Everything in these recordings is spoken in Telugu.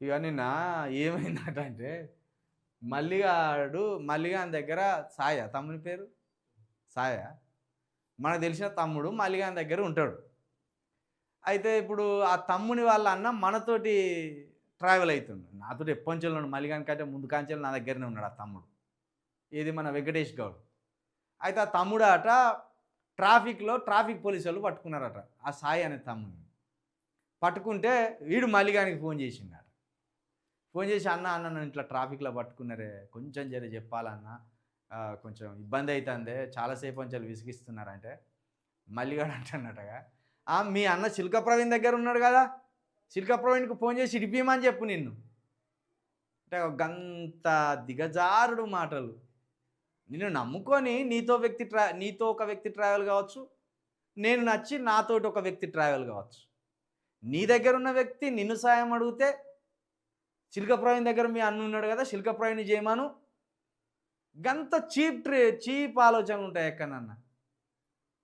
ఇక నిన్న ఏమైందట అంటే మల్లిగాడు మల్లిగాని దగ్గర సాయ తమ్ముని పేరు? సాయ. మనకు తెలిసిన తమ్ముడు మల్లిగాని దగ్గర ఉంటాడు. అయితే ఇప్పుడు ఆ తమ్ముని వాళ్ళ అన్న మనతోటి ట్రావెల్ అవుతుండు నాతోటి ఎప్పంచెలు ఉన్నాడు మల్లిగాని కంటే ముందు కాంచెలు నా దగ్గరనే ఉన్నాడు ఆ తమ్ముడు. ఇది మన వెంకటేష్ గౌడ్. అయితే ఆ తమ్ముడు అట ట్రాఫిక్లో ట్రాఫిక్ పోలీసు వాళ్ళు పట్టుకున్నారట ఆ సాయి అనే తమ్ముడిని పట్టుకుంటే వీడు మల్లిగానికి ఫోన్ చేసిండట. ఫోన్ చేసి అన్న అన్న నన్ను ఇట్లా ట్రాఫిక్లో పట్టుకున్నారే కొంచెం జర చెప్పాలన్న కొంచెం ఇబ్బంది అవుతుంది చాలాసేపు కొంచెం విసిగిస్తున్నారంటే. మల్లిగాడు అంటున్నట్టుగా మీ అన్న చిల్క ప్రవీణ్ దగ్గర ఉన్నాడు కదా చిల్క ప్రవీణ్కి ఫోన్ చేసి ఇడిపిమని చెప్పు నిన్ను. అంటే ఒక గంత దిగజారుడు మాటలు. నిన్ను నమ్ముకొని నీతో వ్యక్తి ట్రా నీతో ఒక వ్యక్తి ట్రావెల్ కావచ్చు నేను నచ్చి నాతోటి ఒక వ్యక్తి ట్రావెల్ కావచ్చు. నీ దగ్గర ఉన్న వ్యక్తి నిన్ను సాయం అడిగితే చిల్క దగ్గర మీ అన్న ఉన్నాడు కదా చిల్క చేయమాను గంత చీప్ ట్రే చీప్ ఆలోచనలు ఉంటాయి ఎక్కడన్నా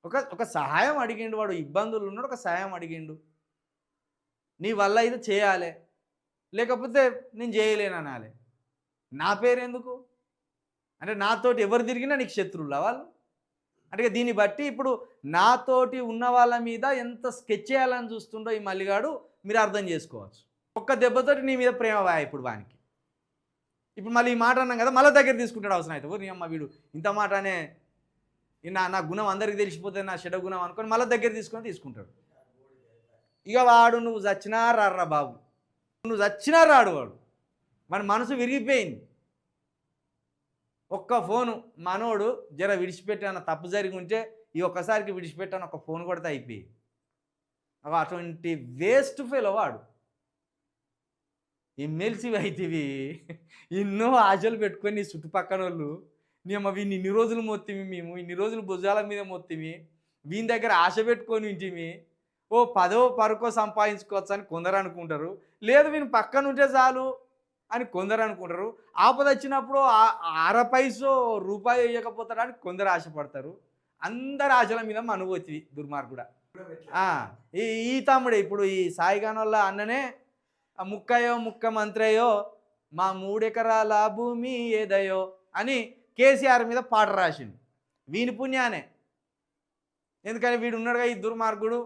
ఒక ఒక సహాయం అడిగిండు వాడు ఇబ్బందులు ఉన్నాడు ఒక సహాయం అడిగిండు. నీ వల్ల ఇది చేయాలి. లేకపోతే నేను చేయలేను అనాలి. నా పేరు ఎందుకు అంటే నాతోటి ఎవరు తిరిగినా నీకు శత్రువులా వాళ్ళు? అంటే దీన్ని బట్టి ఇప్పుడు నాతోటి ఉన్న వాళ్ళ మీద ఎంత స్కెచ్ చేయాలని చూస్తుండో ఈ మల్లిగాడు మీరు అర్థం చేసుకోవచ్చు. ఒక్క దెబ్బతోటి నీ మీద ప్రేమ వాయ ఇప్పుడు వానికి? ఇప్పుడు మళ్ళీ ఈ మాట అన్నాం కదా మళ్ళీ దగ్గర తీసుకుంటాడు అవసరం అయితే. నీ అమ్మ వీడు ఇంత మాట అనే ఈ నా నా గుణం అందరికీ తెలిసిపోతే నా చెడ గుణం అనుకొని మళ్ళీ దగ్గర తీసుకొని తీసుకుంటాడు. ఇక వాడు నువ్వు చచ్చినా రారా బాబు. నువ్వు చచ్చినా రాడు వాడు. వాడి మనసు విరిగిపోయింది. ఒక్క ఫోను మనోడు జర విడిచిపెట్టాన తప్పు జరిగి ఉంటే ఈ ఒక్కసారికి విడిచిపెట్టాను ఒక ఫోన్ కొడితే అయిపోయి అటువంటి వేస్ట్ ఫెయిల్ వాడు. ఎమ్మెల్సీ అయితేవి ఎన్నో ఆశలు పెట్టుకొని నీ చుట్టుపక్కన వాళ్ళు మేము అవి ఇన్ని రోజులు మొత్తిమి మేము ఇన్ని రోజులు భుజాల మీద మొత్తిమి వీని దగ్గర ఆశ పెట్టుకొని ఇంటిమి ఓ పదో పరుకో సంపాదించుకోవచ్చు అని కొందరు అనుకుంటారు. లేదు వీని పక్కన ఉంటే చాలు అని కొందరు అనుకుంటారు. ఆపద వచ్చినప్పుడు ఆ- అర పైసో రూపాయి వేయకపోతాడని కొందరు ఆశపడతారు. అందరి ఆశల మీద మనుగోతి దుర్మార్గుడా. ఆ, ఈ ఈ తమ్ముడే ఇప్పుడు ఈ సాయిగాన్ వల్ల అన్ననే ఆ ముక్కయో ముక్క మంత్రయో మా మూడెకరాల భూమి ఏదయో అని కేసీఆర్ మీద పాట రాసిండు. వీని పుణ్యానే. ఎందుకని వీడు ఉన్నాడుగా ఈ దుర్మార్గుడు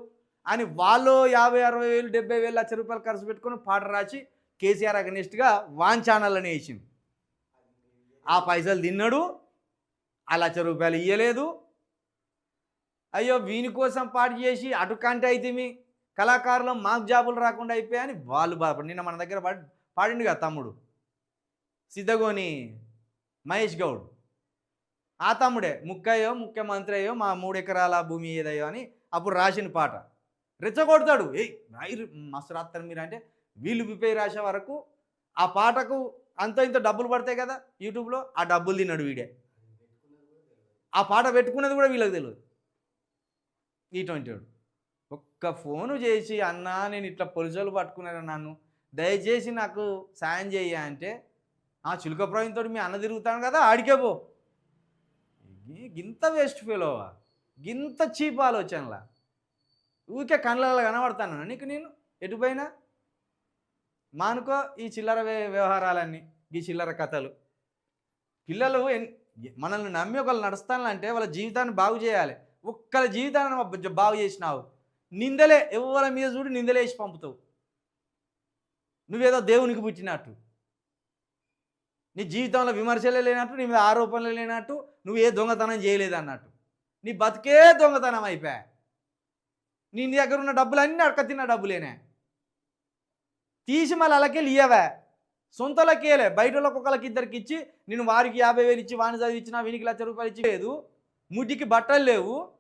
అని వాళ్ళు యాభై అరవై వేలు డెబ్బై వేలు లక్ష రూపాయలు ఖర్చు పెట్టుకొని పాట రాసి కేసీఆర్ అగనిస్ట్గా వాన్ ఛానళ్ళని వేసింది ఆ పైసలు తిన్నాడు ఆ లక్ష రూపాయలు ఇయ్యలేదు. అయ్యో వీని కోసం పాట చేసి అటు కంటే అయితే మీ కళాకారులు మాకు జాబులు రాకుండా అయిపోయాయని వాళ్ళు బాధపడి నిన్న మన దగ్గర పాడి పాడిండు కదా తమ్ముడు. సిద్ధగోని మహేష్ గౌడ్. ఆ తమ్ముడే ముక్కయ్యో ముఖ్యమంత్రి అయ్యో మా మూడు ఎకరాల భూమి ఏదయ్యో అని అప్పుడు రాసిన పాట. రెచ్చగొడతాడు. ఏయ్ రాయి మస్తు రాస్తారు మీరు అంటే వీళ్ళు పిపై రాసే వరకు ఆ పాటకు అంత ఇంత డబ్బులు పడతాయి కదా యూట్యూబ్లో ఆ డబ్బులు తిన్నాడు వీడే. ఆ పాట పెట్టుకున్నది కూడా వీళ్ళకి తెలియదు ఇటువంటి వాడు. ఒక్క ఫోను చేసి అన్నా నేను ఇట్లా పొలిసోలు పట్టుకున్నాను నన్ను? దయచేసి నాకు సాయం చేయ అంటే ఆ చిలుక ప్రాయంతో మీ అన్న తిరుగుతాను కదా ఆడికే పో. గింత వేస్ట్ ఫీలోవా? గింత చీప్ ఆలోచనలా? ఊరికే కళ్ళలో కనబడతాను నీకు నేను? ఎటుపోయినా మానుకో ఈ చిల్లర వ్యవహారాలన్నీ ఈ చిల్లర కథలు. పిల్లలు మనల్ని నమ్మి ఒకళ్ళు నడుస్తానంటే వాళ్ళ జీవితాన్ని బాగు చేయాలి. ఒక్కళ్ళ జీవితాన్ని బాగు చేసినావు. నిందలే ఎవరి మీద చూడు నిందలేసి పంపుతావు. నువ్వేదో దేవునికి పుట్టినట్టు. నీ జీవితంలో విమర్శలే లేనట్టు నీ మీద ఆరోపణలు లేనట్టు నువ్వు ఏ దొంగతనం చేయలేదు అన్నట్టు నీ బతికే దొంగతనం అయిపోయా నీ దగ్గర ఉన్న డబ్బులన్నీ అడక తిన్న డబ్బులేనే. తీసి మళ్ళీ అలాకెళ్ళి ఇయ్యవే. సొంతలకేలే బయట వాళ్ళకి ఒకళ్ళకి ఇద్దరికి ఇచ్చి నేను వారికి యాభై వేలు ఇచ్చి వాణి చదివించిన వీనికి లక్ష రూపాయలు ఇచ్చి లేదు. ముడ్డికి బట్టలు లేవు.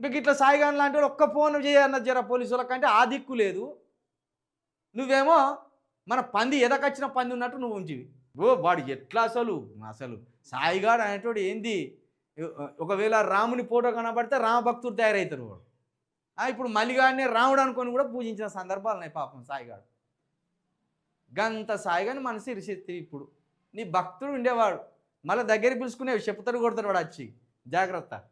ఇంకా ఇట్లా సాయిగాన్ లాంటి వాళ్ళు ఒక్క ఫోన్ చేయన్న జర పోలీసు వాళ్ళకంటే ఆ దిక్కు లేదు. నువ్వేమో మన పంది ఎదకొచ్చిన పంది ఉన్నట్టు నువ్వు ఉంచివి. ఓ వాడు ఎట్లా అసలు? అసలు సాయిగాడు అనేటోడు ఏంది? ఒకవేళ రాముని ఫోటో కనబడితే రామభక్తుడు తయారవుతారు వాడు. ఆ, ఇప్పుడు మల్లిగాడిని రాముడు అనుకొని కూడా పూజించిన సందర్భాలు ఉన్నాయి పాపం సాయిగాడు. గంత సాయిగాని మనసు ఇరిసెత్తి ఇప్పుడు. నీ భక్తుడు ఉండేవాడు. మళ్ళీ దగ్గర పిలుచుకునేవి చెప్తాడు కొడతాడు వాడు వచ్చి. జాగ్రత్త.